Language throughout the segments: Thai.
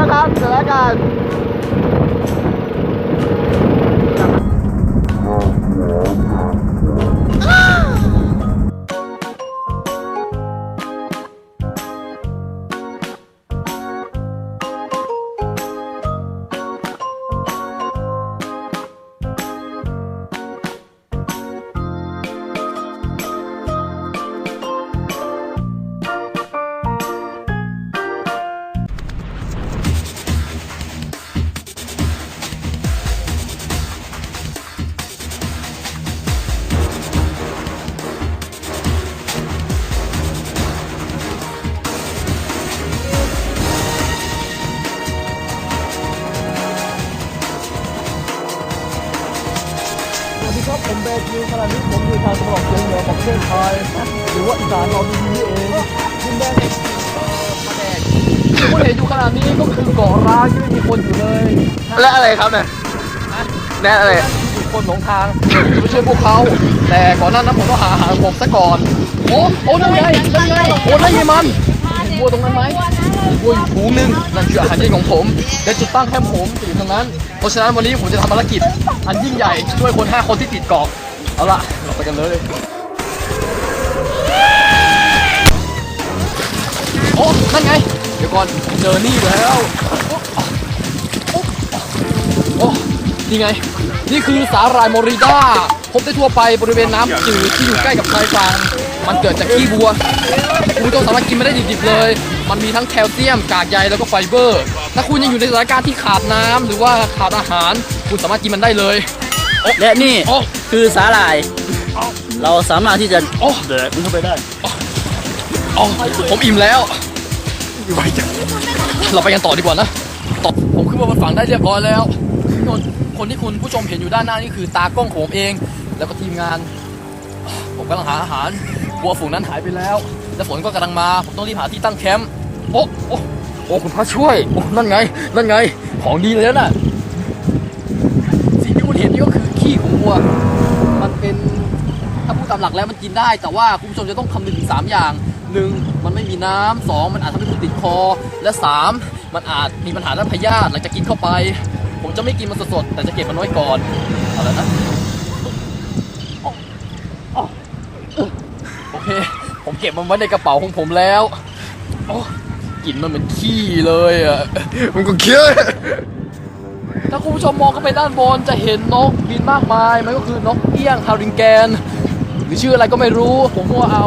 นะครับเสร็จแล้วกันสวัสดีครับ ผมเบคิวขณะนี้ผมอยู่ทางตะวันออกเฉียงเหนือของประเทศไทยหรือว่าอีสานเราดีนี่เองดินแดนแห่งเอ่อพระแดงที่คุณเห็นอยู่ขณะนี้ก็คือเกาะร้างที่ไม่มีคนอยู่เลยและอะไรครับเนี่ยแน่อะไรมีคนหลงทางจะไปช่วยพวกเขา แต่ก่อนหน้านั้นผมต้องหาอาหารผมซะก่อน โอ้โอ้นั่นไงนั่นไงโอ้นั่นไงมัน วัวตรงนั้นไหมวัวอยู่ฝูงหนึ่งนั่นคืออาหารเย็นของผมและจุดตั้งแคมป์ผมอยู่ตรงนั้น เพราะฉะนั้นวันนี้ผมจะทำภารกิจ อันยิ่งใหญ่ช่วยคน 5 คนที่ติดเกาะเอาล่ะเราไปกันเลยโอ้นั่นไง เดี๋ยวก่อนเจอนี่แล้วโอ้โอ้นี่ไง นี่คือสาหร่ายโมริด้า พบได้ทั่วไปบริเวณน้ำจืดที่อยู่ใกล้กับชายฝั่งมันเกิดจากขี้บัวคุณผู้ชมสามารถกินไม่ได้ดิบๆเลย มันมีทั้งแคลเซียม กากใยแล้วก็ไฟเบอร์ ถ้าคุณยังอยู่ในสถานการณ์ที่ขาดน้ำหรือว่าขาดอาหาร คุณสามารถกินมันได้เลย และนี่โอ้คือสาหร่าย เราสามารถที่จะโอ้เดินเข้าไปได้อ๋อผมอิ่มแล้วเราไปกันต่อดีกว่านะต่อผมขึ้นมาบนฝั่งได้เรียบร้อยแล้วคนคนที่คุณผู้ชมเห็นอยู่ด้านหน้านี่คือตากล้องของผมเอง แล้วก็ทีมงาน ผมกำลังหาอาหารวัวฝูงนั้นหายไปแล้ว และฝนก็กำลังมา ผมต้องรีบหาที่ตั้งแคมป์โอ้โอ้โอ้คุณพระช่วยโอ้นั่นไง นั่นไง ของดีเลยนะสิ่งที่คุณเห็นนี่ก็คือขี้ของวัว มันเป็นถ้าพูดตามหลักแล้วมันกินได้ แต่ว่าคุณผู้ชมจะต้องคำนึงถึงสามอย่างหนึ่งมันไม่มีน้ำสองมันอาจทำให้คุณติดคอ และสามมันอาจมีปัญหาด้านพยาธิหลังจากกินเข้าไป ผมจะไม่กินมันสดๆแต่จะเก็บมันไว้ก่อนเอาละนะโอเค ผมเก็บมันไว้ในกระเป๋าของผมแล้วโอ้กลิ่นมันเหมือนขี้เลยอะ มันก็เคี้ยวถ้าคุณผู้ชมมองเข้าไปด้านบนจะเห็นนกบินมากมาย มันก็คือนกเอี้ยงฮาริงแกน หรือชื่ออะไรก็ไม่รู้ ผมมัวเอา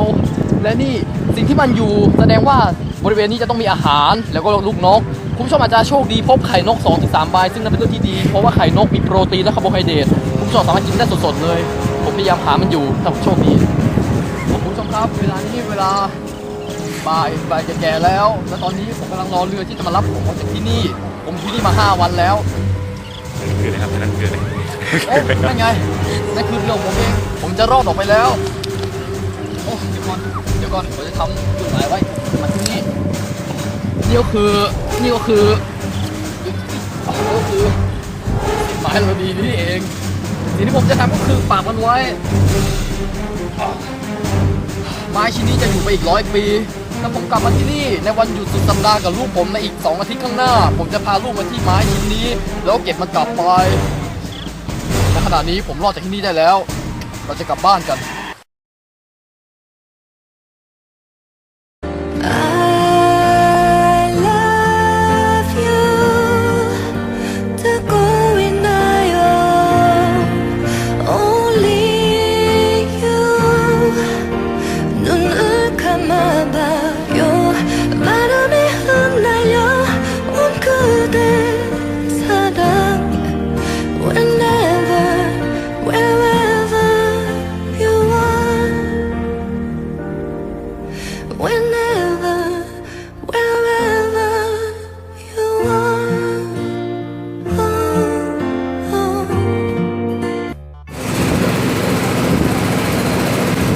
และนี่สิ่งที่มันอยู่แสดงว่าบริเวณนี้จะต้องมีอาหารแล้วก็ลูกนก คุณผู้ชมอาจจะโชคดีพบไข่นก 2-3ถึงใบซึ่งนั่นเป็นเรื่องที่ดี เพราะว่าไข่นกมีโปรตีนและคาร์โบไฮเดรตคุณผู้ชมสามารถกินได้สดๆเลย ผมพยายามหามันอยู่ถ้าผมโชคดีคุณ ผู้ชมครับเวลานี้เวลาบ่ายบ่ายแก่ๆแล้ว แล้วตอนนี้ผมกำลังรอเรือที่จะมารับผมออกจากที่นี่ ผมอยู่ที่นี่มา 5 วันแล้วคืออะไรครับนั่นคืออะไรโอ้นั่นไงนั่นคือเรือของผมเองผมจะรอดออกไปแล้วโอ้เดี๋ยวก่อนเดี๋ยวก่อนผมจะทำจุดหมายไว้มาที่นี่นี่ก็คือนี่ก็คืออ๋อนี่ก็คือหมายเราดีนี่เองสิ่งที่ผมจะทำก็คือปากมันไว้ ไม้ชิ้นนี้จะอยู่ไปอีกร้อยปีถ้าผมกลับมาที่นี่ในวันหยุดสุดสัปดาห์กับลูกผมในอีก 2 อาทิตย์ข้างหน้า ผมจะพาลูกมาที่ไม้ชิ้นนี้ แล้วเก็บมันกลับไปในขณะนี้ผมรอดจากที่นี่ได้แล้ว เราจะกลับบ้านกัน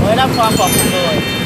ได้รับความปลอดภัยเลย